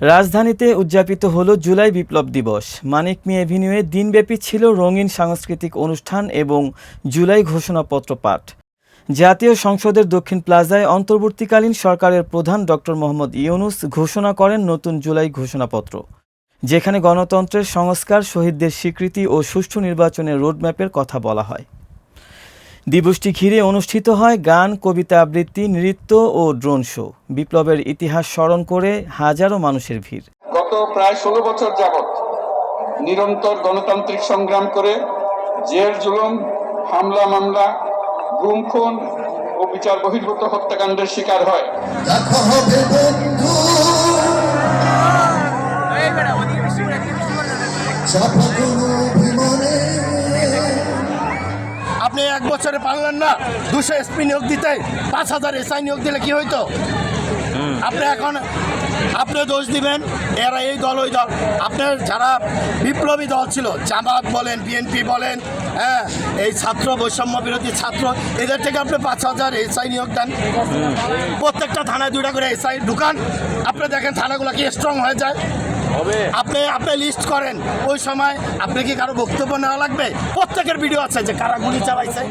রাজধানীতে উদযাপিত হলো জুলাই বিপ্লব দিবস। মানিক মি এভিনিউয়ে দিনব্যাপী ছিল রঙিন সাংস্কৃতিক অনুষ্ঠান এবং জুলাই ঘোষণাপত্র পাঠ। জাতীয় সংসদের দক্ষিণ প্লাজায় অন্তর্বর্তীকালীন সরকারের প্রধান ডক্টর মোহাম্মদ ইউনুস ঘোষণা করেন নতুন জুলাই ঘোষণাপত্র, যেখানে গণতন্ত্রের সংস্কার, শহীদদের স্বীকৃতি ও সুষ্ঠু নির্বাচনের রোডম্যাপের কথা বলা হয়। দিবসটি ঘিরে অনুষ্ঠিত হয় গান কবিতা আবৃত্তি নৃত্য ও ড্রোন শো। বিপ্লবের ইতিহাস স্মরণ করে হাজারো মানুষের ভিড়। গত প্রায় ষোলো বছর যাবৎ নিরন্তর গণতান্ত্রিক সংগ্রাম করে জেল জুলুম হামলা মামলা গুম খুন ও বিচার বহির্ভূত হত্যাকাণ্ডের শিকার হয়। পারলেন না। দুশো এসপি নিয়োগ দিতে পাঁচ হাজার এসআই নিয়োগ দিলে কি হইতো? আপনি এখন আপনি দোষ দিবেন এরা এই দল ওই দল। আপনার যারা বিপ্লবী দল ছিল জামাত বলেন বিএনপি বলেন হ্যাঁ এই ছাত্র বৈষম্য বিরোধী ছাত্র এদের থেকে আপনি পাঁচ হাজার এসআই নিয়োগ দেন। প্রত্যেকটা থানায় দুটা করে এসআই ঢুকান। আপনি দেখেন থানাগুলো কি স্ট্রং হয়ে যায়। আপনি আপনি লিস্ট করেন। ওই সময় আপনি কি কারও বক্তব্য নেওয়া লাগবে? প্রত্যেকের ভিডিও আছে যে কারা গুলি চালাইছে।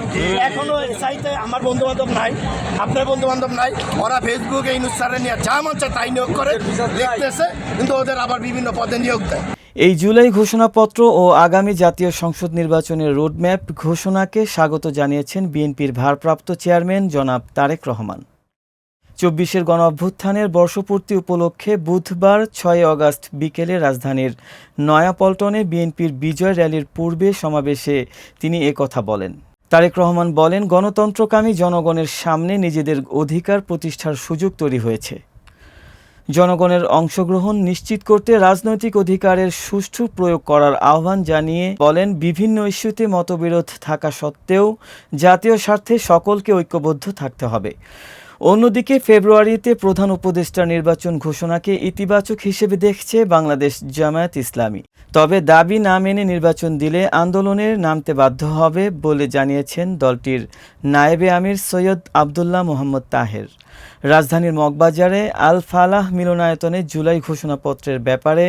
এখনও এসআইতে আমার বন্ধু বান্ধব নাই আপনার বন্ধু বান্ধব নাই। ওরা ফেসবুকে এই স্যারে নিয়ে যা মন তাই নিয়োগ করে লিখতেছে কিন্তু ওদের আবার বিভিন্ন পদে নিয়োগ দেয়। এই জুলাই ঘোষণাপত্র ও আগামী জাতীয় সংসদ নির্বাচনের রোডম্যাপ ঘোষণাকে স্বাগত জানিয়েছেন বিএনপির ভারপ্রাপ্ত চেয়ারম্যান জনাব তারেক রহমান। চব্বিশের গণ অভ্যুত্থানের বর্ষপূর্তি উপলক্ষে বুধবার ছয় আগস্ট বিকেলে রাজধানীর নয়াপল্টনে বিএনপির বিজয় র্যালির পূর্বে সমাবেশে তিনি কথা বলেন। তারেক রহমান বলেন, গণতন্ত্রকামী জনগণের সামনে নিজেদের অধিকার প্রতিষ্ঠার সুযোগ তৈরি হয়েছে। জনগণের অংশগ্রহণ নিশ্চিত করতে রাজনৈতিক অধিকারের সুষ্ঠু প্রয়োগ করার আহ্বান জানিয়ে বলেন, বিভিন্ন ইস্যুতে মতবিরোধ থাকা সত্ত্বেও জাতীয় স্বার্থে সকলকে ঐক্যবদ্ধ থাকতে হবে। অন্যদিকে ফেব্রুয়ারিতে প্রধান উপদেষ্টা নির্বাচন ঘোষণাকে ইতিবাচক হিসেবে দেখছে বাংলাদেশ জামায়াত ইসলামী। তবে দাবি না মেনে নির্বাচন দিলে আন্দোলনের নামতে বাধ্য হবে বলে জানিয়েছেন দলটির নায়েবে আমির সৈয়দ আবদুল্লাহ মোহাম্মদ তাহের। রাজধানীর মগবাজারে আল ফালাহ মিলনায়তনে জুলাই ঘোষণাপত্রের ব্যাপারে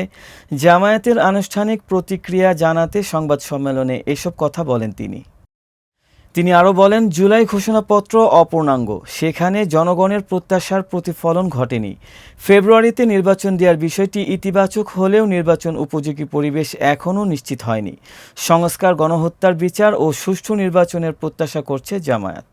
জামায়াতের আনুষ্ঠানিক প্রতিক্রিয়া জানাতে সংবাদ সম্মেলনে এসব কথা বলেন তিনি। তিনি আরও বলেন, জুলাই ঘোষণাপত্র অপূর্ণাঙ্গ। সেখানে জনগণের প্রত্যাশার প্রতিফলন ঘটেনি। ফেব্রুয়ারিতে নির্বাচন দেওয়ার বিষয়টি ইতিবাচক হলেও নির্বাচন উপযোগী পরিবেশ এখনও নিশ্চিত হয়নি। সংস্কার, গণহত্যার বিচার ও সুষ্ঠু নির্বাচনের প্রত্যাশা করছে জামায়াত।